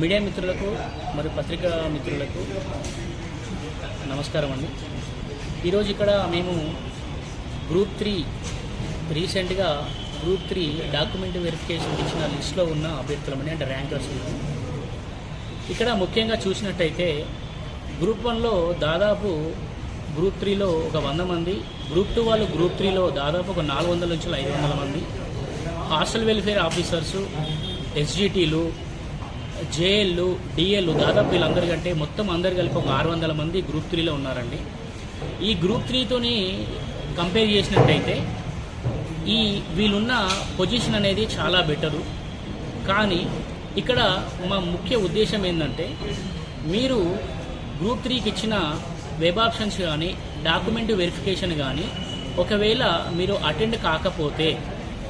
Media మిత్రులకు మరియు పత్రికా మిత్రులకు నమస్కారం అండి. ఈరోజు ఇక్కడ మేము గ్రూప్ త్రీ రీసెంట్గా గ్రూప్ త్రీ డాక్యుమెంట్ వెరిఫికేషన్ ఇచ్చిన లిస్ట్లో ఉన్న అభ్యర్థులమని అంటే ర్యాంకర్స్ ఇక్కడ ముఖ్యంగా చూసినట్టయితే గ్రూప్ వన్లో దాదాపు గ్రూప్ త్రీలో ఒక వంద మంది గ్రూప్ టూ వాళ్ళు గ్రూప్ త్రీలో దాదాపు ఒక నాలుగు వందల నుంచి ఐదు వందల మంది. హాస్టల్ వెల్ఫేర్ ఆఫీసర్సు ఎస్జిటీలు జేఎల్లు డిఎల్లు దాదాపు వీళ్ళందరికంటే మొత్తం అందరు కలిపి ఒక ఆరు వందల మంది గ్రూప్ త్రీలో ఉన్నారండి. ఈ గ్రూప్ త్రీతోని కంపేర్ చేసినట్టయితే ఈ వీళ్ళున్న పొజిషన్ అనేది చాలా బెటరు. కానీ ఇక్కడ మా ముఖ్య ఉద్దేశం ఏంటంటే మీరు గ్రూప్ త్రీకి ఇచ్చిన వెబ్ ఆప్షన్స్ కానీ డాక్యుమెంట్ వెరిఫికేషన్ కానీ ఒకవేళ మీరు అటెండ్ కాకపోతే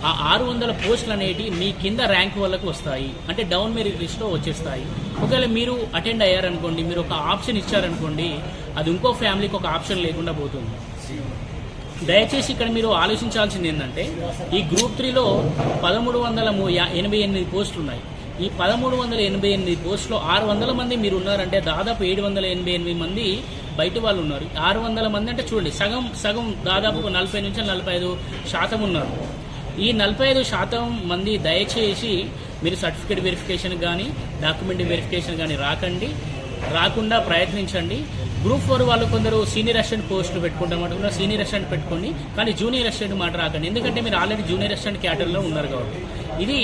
ఆ ఆరు వందల పోస్టులు అనేవి మీ కింద ర్యాంక్ వాళ్ళకు వస్తాయి. అంటే డౌన్ మీ లిస్ట్లో వచ్చేస్తాయి. ఒకవేళ మీరు అటెండ్ అయ్యారనుకోండి మీరు ఒక ఆప్షన్ ఇచ్చారనుకోండి అది ఇంకో ఫ్యామిలీకి ఒక ఆప్షన్ లేకుండా పోతుంది. దయచేసి ఇక్కడ మీరు ఆలోచించాల్సింది ఏంటంటే ఈ గ్రూప్ త్రీలో పదమూడు వందల ము- యా- ఎనభై ఎనిమిది పోస్టులు ఉన్నాయి ఈ పదమూడు వందల ఎనభై ఎనిమిది పోస్టులో ఆరు వందల మంది మీరు ఉన్నారంటే దాదాపు ఏడు వందల ఎనభై ఎనిమిది మంది బయట వాళ్ళు ఉన్నారు. ఆరు వందల మంది అంటే చూడండి సగం సగం దాదాపు నలభై నుంచి నలభై ఐదు శాతం ఉన్నారు. ఈ నలభై ఐదు శాతం మంది దయచేసి మీరు సర్టిఫికేట్ వెరిఫికేషన్ కానీ డాక్యుమెంట్ వెరిఫికేషన్ కానీ రాకండి. రాకుండా ప్రయత్నించండి. గ్రూప్ ఫోర్ వాళ్ళు కొందరు సీనియర్ అసిస్టెంట్ పోస్టులు పెట్టుకుంటాం పెట్టుకుంటామంటున్నారు సీనియర్ అసిస్టెంట్ పెట్టుకోండి. కానీ జూనియర్ అసిస్టెంట్ మాట రాకండి. ఎందుకంటే మీరు ఆల్రెడీ జూనియర్ అసిస్టెంట్ క్యాటర్లో ఉన్నారు కాబట్టి. ఇది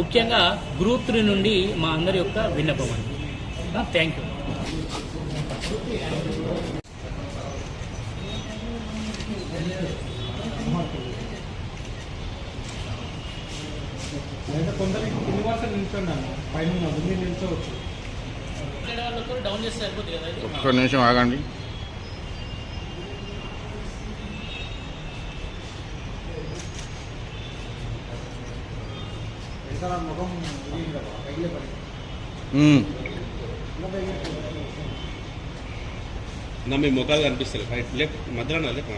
ముఖ్యంగా గ్రూప్ త్రీ నుండి మా అందరి యొక్క విన్నపం అండి. థ్యాంక్ యూ లేదా కొందరికి కింది వరుస నిల్చున్నాను. పైన ఉన్నది మీరు నిల్చోవచ్చు. డౌన్ చేస్తే సరిపోతుంది కదా ఇది? ఒక్క నిమిషం ఆగండి. వెనకాల ముఖం ఇది కదా, పైకి పడి. ఉమ్. నా మీ ముఖాలు కనిపిస్తలేదు రైట్ లెఫ్ట్ మధ్యలో నా లెఫ్ట్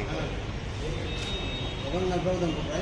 ముఖం కనపడదు అనుకుంటా